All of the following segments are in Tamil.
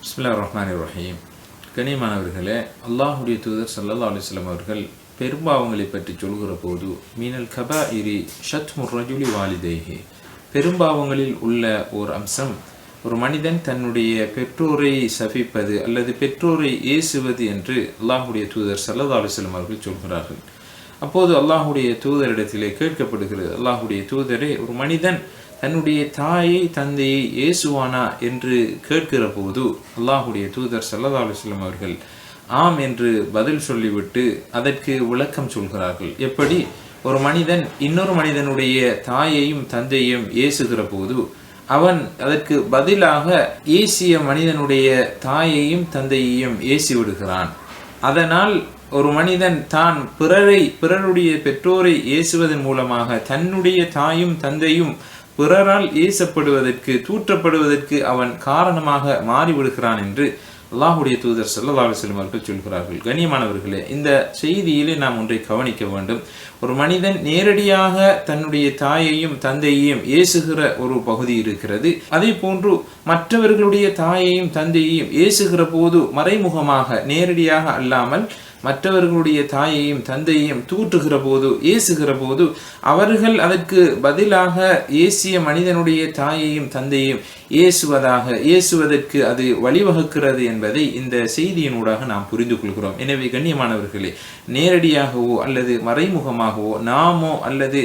பிஸ்மில்லா ரஹ்மான் ரஹீம் கனிமானவர்களே அல்லாஹுடைய தூதர் சல்லா அலிஸ்லாம் அவர்கள் பெரும்பாவங்களை பற்றி சொல்கிற போது மீனல் கபா இரி ஷத் முர்ரஜுலி வாலிதேஹி. பெரும்பாவங்களில் உள்ள ஓர் அம்சம் ஒரு மனிதன் தன்னுடைய பெற்றோரை சபிப்பது அல்லது பெற்றோரை ஏசுவது என்று அல்லாஹுடைய தூதர் சல்லா அலிஸ்லாம் அவர்கள் சொல்கிறார்கள். அப்போது அல்லாஹுடைய தூதரிடத்திலே கேட்கப்படுகிறது அல்லாஹுடைய தூதரே ஒரு மனிதன் தன்னுடைய தாயை தந்தையை ஏசுவானா என்று கேட்கிற போது அல்லாஹுடைய தூதர் சல்லா அலுவலம் அவர்கள் ஆம் என்று பதில் சொல்லிவிட்டு அதற்கு விளக்கம் சொல்கிறார்கள். எப்படி? ஒரு மனிதன் இன்னொரு மனிதனுடைய தாயையும் தந்தையும் ஏசுகிற போது அவன் அதற்கு பதிலாக ஏசிய மனிதனுடைய தாயையும் தந்தையையும் ஏசி விடுகிறான் அதனால் ஒரு மனிதன் தான் பிறரை பிறருடைய பெற்றோரை ஏசுவதன் மூலமாக தன்னுடைய தாயும் தந்தையும் பிறரால் ஏசப்படுவதற்கு தூற்றப்படுவதற்கு அவன் காரணமாக மாறிவிடுகிறான் என்று அல்லாஹுடைய தூதர் சல்லா அலுவலம் அவர்கள் சொல்கிறார்கள். கண்ணியமானவர்களே இந்த செய்தியிலே நாம் ஒன்றை கவனிக்க வேண்டும். ஒரு மனிதன் நேரடியாக தன்னுடைய தாயையும் தந்தையையும் ஏசுகிற ஒரு பகுதி இருக்கிறது. அதே போன்று மற்றவர்களுடைய தாயையும் தந்தையையும் ஏசுகிற போது மறைமுகமாக நேரடியாக அல்லாமல் மற்றவர்களுடைய தாயையும் தந்தையையும் தூற்றுகிற போது ஏசுகிற போது அவர்கள் அதற்கு பதிலாக ஏசிய மனிதனுடைய தாயையும் தந்தையையும் ஏசுவதாக ஏசுவதற்கு அது வழிவகுக்கிறது என்பதை இந்த செய்தியினூடாக நாம் புரிந்து கொள்கிறோம். எனவே கண்ணியமானவர்களே நேரடியாகவோ அல்லது மறைமுகமாகவோ நாமோ அல்லது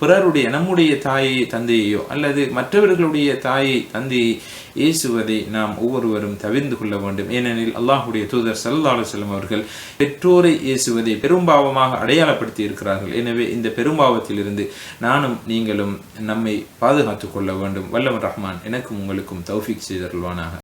பிறருடைய நம்முடைய தாயை தந்தையையோ அல்லது மற்றவர்களுடைய தாயை தந்தையை ஏசுவதை நாம் ஒவ்வொருவரும் தவிர்ந்து கொள்ள வேண்டும். ஏனெனில் அல்லாஹுடைய தூதர் சல்லா செல்லம் அவர்கள் பெற்றோரை ஏசுவதை பெரும்பாவமாக அடையாளப்படுத்தி இருக்கிறார்கள். எனவே இந்த பெரும்பாவத்திலிருந்து நானும் நீங்களும் நம்மை பாதுகாத்துக் கொள்ள வேண்டும். வல்லவன் ரஹ்மான் எனக்கும் உங்களுக்கும் தௌஃபிக் செய்தருள்வானாக.